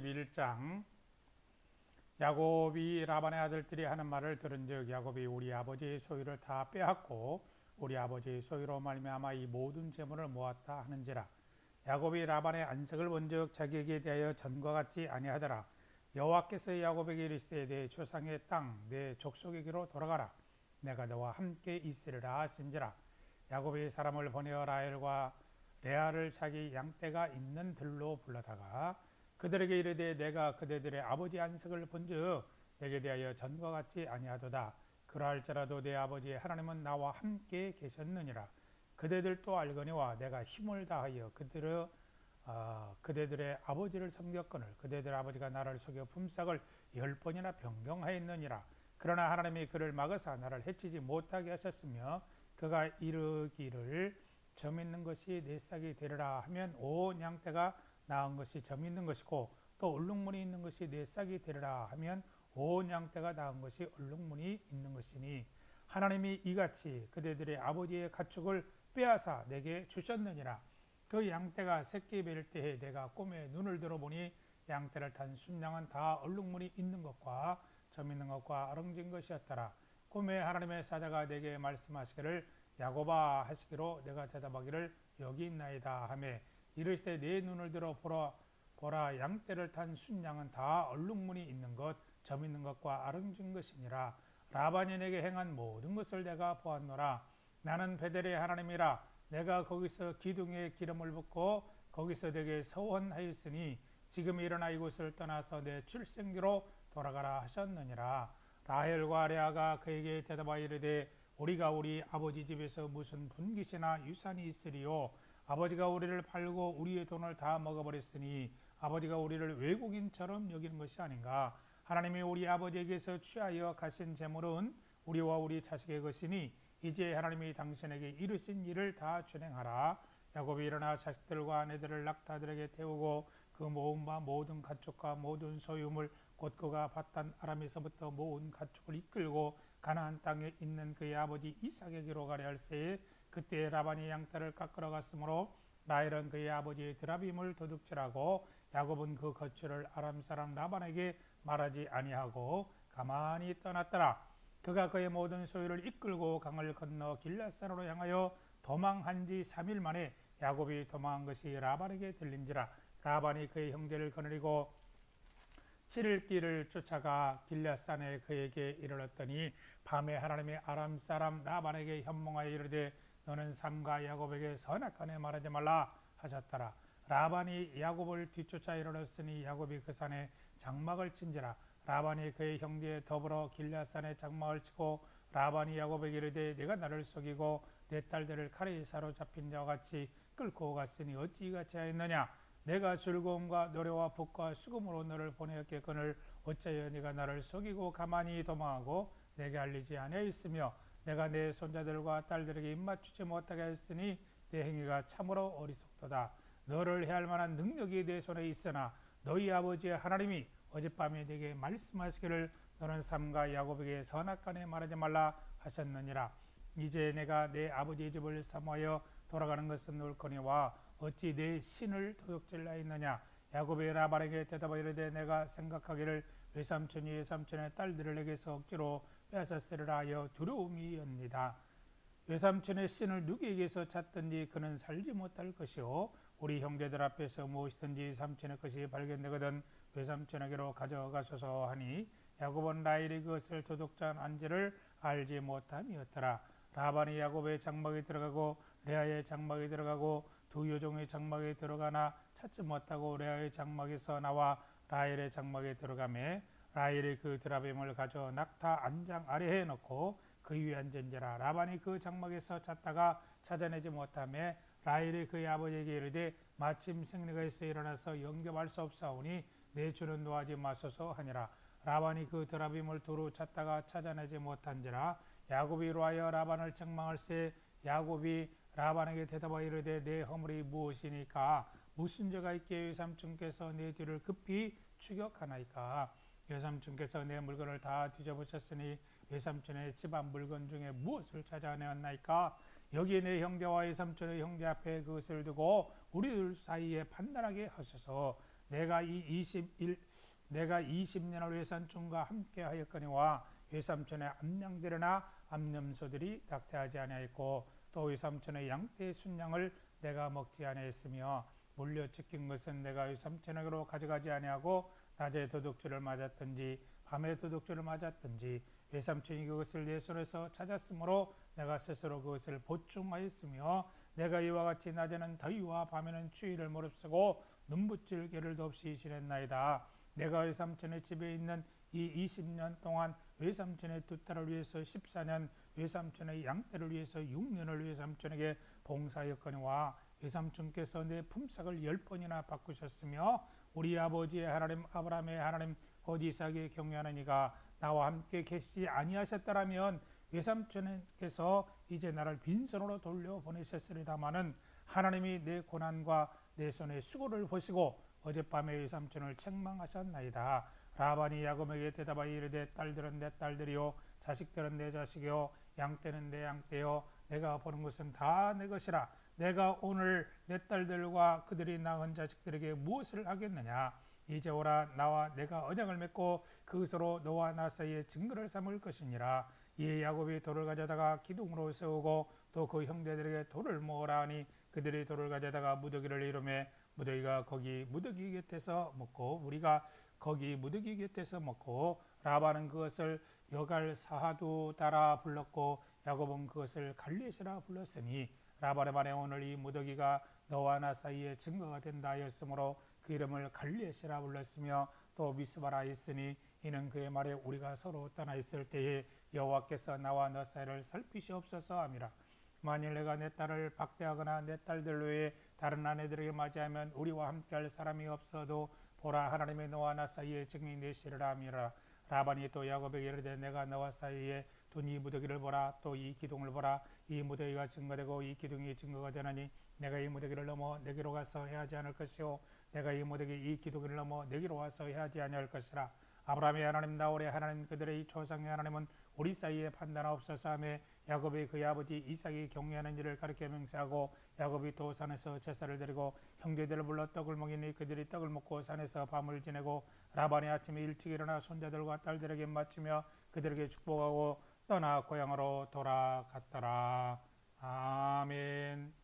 21장. 야곱이 라반의 아들들이 하는 말을 들은즉 야곱이 우리 아버지의 소유를 다 빼앗고 우리 아버지의 소유로 말미암아 이 모든 재물을 모았다 하는지라. 야곱이 라반의 안색을 본즉 자기에게 대하여 전과 같지 아니하더라. 여호와께서 야곱에게 이르시되 내 조상의 땅 내 족속에게로 돌아가라. 내가 너와 함께 있으리라 하신지라. 야곱이 사람을 보내어 라헬과 레아를 자기 양떼가 있는 들로 불러다가 그들에게 이르되 내가 그대들의 아버지 안색을 본즉 내게 대하여 전과 같지 아니하도다. 그러할지라도 내 아버지 하나님은 나와 함께 계셨느니라. 그대들도 알거니와 내가 힘을 다하여 그들의 아, 그대들의 아버지를 섬겼거늘 그대들 아버지가 나를 속여 품삯을 열 번이나 변경하였느니라. 그러나 하나님이 그를 막으사 나를 해치지 못하게 하셨으며 그가 이르기를 점 있는 것이 내 싹이 되리라 하면 온 양떼가 나은 것이 점 있는 것이고 또 얼룩무늬 있는 것이 내 싹이 되리라 하면 온 양떼가 나은 것이 얼룩무늬 있는 것이니 하나님이 이같이 그대들의 아버지의 가축을 빼앗아 내게 주셨느니라. 그 양떼가 새끼 뵐 때에 내가 꿈에 눈을 들어보니 양떼를 탄 순양은 다 얼룩무늬 있는 것과 점 있는 것과 아름진 것이었더라. 꿈에 하나님의 사자가 내게 말씀하시기를 야곱아 하시기로 내가 대답하기를 여기 있나이다 하매 이르시되 내 눈을 들어 보라 보라 양떼를 탄 순양은 다 얼룩무늬 있는 것, 점 있는 것과 아름진 것이니라. 라반이 내게 행한 모든 것을 내가 보았노라. 나는 베델의 하나님이라. 내가 거기서 기둥에 기름을 붓고 거기서 내게 서원하였으니 지금 일어나 이곳을 떠나서 내 출생지로 돌아가라 하셨느니라. 라헬과 레아가 그에게 대답하여 이르되 우리가 우리 아버지 집에서 무슨 분깃이나 유산이 있으리요 아버지가 우리를 팔고 우리의 돈을 다 먹어버렸으니 아버지가 우리를 외국인처럼 여기는 것이 아닌가? 하나님이 우리 아버지에게서 취하여 가신 재물은 우리와 우리 자식의 것이니 이제 하나님이 당신에게 이르신 일을 다 준행하라. 야곱이 일어나 자식들과 아내들을 낙타들에게 태우고 그바 모든 가축과 모든 소유물 곧 그가 바탄 아람에서부터 모은 가축을 이끌고 가나안 땅에 있는 그의 아버지 이삭에게로 가려 할세에 그때 라반이 양털을 깎으러 갔으므로 라헬은 그의 아버지의 드라빔을 도둑질하고 야곱은 그 거취를 아람 사람 라반에게 말하지 아니하고 가만히 떠났더라. 그가 그의 모든 소유를 이끌고 강을 건너 길라산으로 향하여 도망한 지 3일 만에 야곱이 도망한 것이 라반에게 들린지라 라반이 그의 형제를 거느리고 7일 길을 쫓아가 길라산에 그에게 이르렀더니 밤에 하나님의 아람 사람 라반에게 현몽하여 이르되 너는 삼가 야곱에게 선악간에 말하지 말라 하셨더라. 라반이 야곱을 뒤쫓아 이르렀으니 야곱이 그 산에 장막을 친지라. 라반이 그의 형제 더불어 길라산에 장막을 치고 라반이 야곱에게 이르되 내가 나를 속이고 내 딸들을 칼에 사로잡힌 자와 같이 끌고 갔으니 어찌 이같이 하였느냐? 내가 즐거움과 노래와 복과 수금으로 너를 보내었겠거늘 어찌하여 네가 나를 속이고 가만히 도망하고 내게 알리지 아니하였으며 내가 내 손자들과 딸들에게 입맞추지 못하게 했으니 내 행위가 참으로 어리석도다. 너를 해할 만한 능력이 내 손에 있으나 너희 아버지의 하나님이 어젯밤에 네게 말씀하시기를 너는 삼가 야곱에게 선악간에 말하지 말라 하셨느니라. 이제 내가 내 아버지의 집을 삼하여 돌아가는 것은 옳거니와 어찌 내 신을 도둑질하였느냐? 야곱의 라반에게 대답하 이르되 내가 생각하기를 외삼촌이 외삼촌의 딸들을 내게서 억지로 빼앗았으리라 하여 두려움이옵니다. 외삼촌의 신을 누구에게서 찾든지 그는 살지 못할 것이요. 우리 형제들 앞에서 무엇이든지 삼촌의 것이 발견되거든 외삼촌에게로 가져가소서 하니 야곱은 라헬이 그것을 도둑잔 안지를 알지 못함이었더라. 라반이 야곱의 장막에 들어가고 레아의 장막에 들어가고 두 여종의 장막에 들어가나 찾지 못하고 레아의 장막에서 나와 라헬의 장막에 들어가매 라헬이 그 드라빔을 가져 낙타 안장 아래에 놓고 그 위에 앉은지라 라반이 그 장막에서 찾다가 찾아내지 못하매 라헬이 그의 아버지에게 이르되 마침 생리가 있어 일어나서 영접할 수 없사오니 내 주는 노하지 마소서 하니라. 라반이 그 드라빔을 두루 찾다가 찾아내지 못한지라 야곱이 이로하여 라반을 책망할세 야곱이 라반에게 대답하여 이르되 내 허물이 무엇이니까? 무슨 죄가 있기에 외삼촌께서 내 뒤를 급히 추격하나이까 외삼촌께서 내 물건을 다 뒤져보셨으니 외삼촌의 집안 물건 중에 무엇을 찾아내었나이까? 여기 내 형제와 외삼촌의 형제 앞에 그것을 두고 우리들 사이에 판단하게 하소서. 내가 이 21 내가 20년을 외삼촌과 함께 하였거니와 외삼촌의 암양들이나 암염소들이 낙태하지 아니하였고 또 외삼촌의 양떼 순양을 내가 먹지 아니하였으며 물려 찢긴 것은 내가 외삼촌에게로 가져가지 아니하고 낮에 도둑질을 맞았든지 밤에 도둑질을 맞았든지 외삼촌이 그것을 내 손에서 찾았으므로 내가 스스로 그것을 보충하였으며 내가 이와 같이 낮에는 더위와 밤에는 추위를 무릅쓰고 눈붙일 겨를도 없이 지냈나이다. 내가 외삼촌의 집에 있는 이 20년 동안 외삼촌의 두 딸을 위해서 14년, 외삼촌의 양떼를 위해서 6년을 외삼촌에게 봉사하였거니와 외삼촌께서 내 품삯을 열 번이나 바꾸셨으며 우리 아버지의 하나님 아브라함의 하나님 곧 이삭의 경외하는 이가 나와 함께 계시지 아니하셨더라면 외삼촌께서 이제 나를 빈손으로 돌려 보내셨으리다마는 하나님이 내 고난과 내 손의 수고를 보시고 어젯밤에 외삼촌을 책망하셨나이다. 라반이 야곱에게 대답하여 이르되 딸들은 내 딸들이요 자식들은 내 자식이요 양떼는 내 양떼요 내가 보는 것은 다 내 것이라 내가 오늘 내 딸들과 그들이 낳은 자식들에게 무엇을 하겠느냐? 이제 오라 나와 내가 언약을 맺고 그것으로 너와 나 사이에 증거를 삼을 것이니라. 이에 야곱이 돌을 가져다가 기둥으로 세우고 또 그 형제들에게 돌을 모으라 하니 그들이 돌을 가져다가 무더기를 이루매 무더기가 거기 무더기 곁에서 먹고 우리가 거기 무더기 곁에서 먹고 라반은 그것을 여갈 사하두 따라 불렀고 야곱은 그것을 갈렛이라 불렀으니 말에 오늘 이 무더기가 너와 나 사이에 증거가 된다 하였으므로 그 이름을 갈렛이라 불렀으며 또 미스바라 했으니 이는 그의 말에 우리가 서로 떠나 있을 때에 여호와께서 나와 너 사이를 살피시옵소서 함이라. 만일 내가 내 딸을 박대하거나 내 딸들 외에 다른 아내들에게 맞이하면 우리와 함께할 사람이 없어도 보라 하나님의 너와 나 사이에 증인 되시리라 함이라. 라반이 또 야곱에게 이르되 내가 너와 사이에 둔이 무더기를 보라 또 이 기둥을 보라 이 무더기가 증거되고 이 기둥이 증거가 되나니 내가 이 무더기를 넘어 내게로 가서 해하지 않을 것이요 내가 이 무더기 이 기둥을 넘어 내게로 와서 해하지 아니할 것이라. 아브라함의 하나님 나홀의 하나님 그들의 이 조상의 하나님은 우리 사이에 판단하옵소서 하며 야곱이 그의 아버지 이삭이 경외하는 일을 가르쳐 맹세하고 야곱이 또 산에서 제사를 드리고 형제들을 불러 떡을 먹이니 그들이 떡을 먹고 산에서 밤을 지내고 라반이 아침에 일찍 일어나 손자들과 딸들에게 마치며 그들에게 축복하고 떠나 고향으로 돌아갔더라. 아멘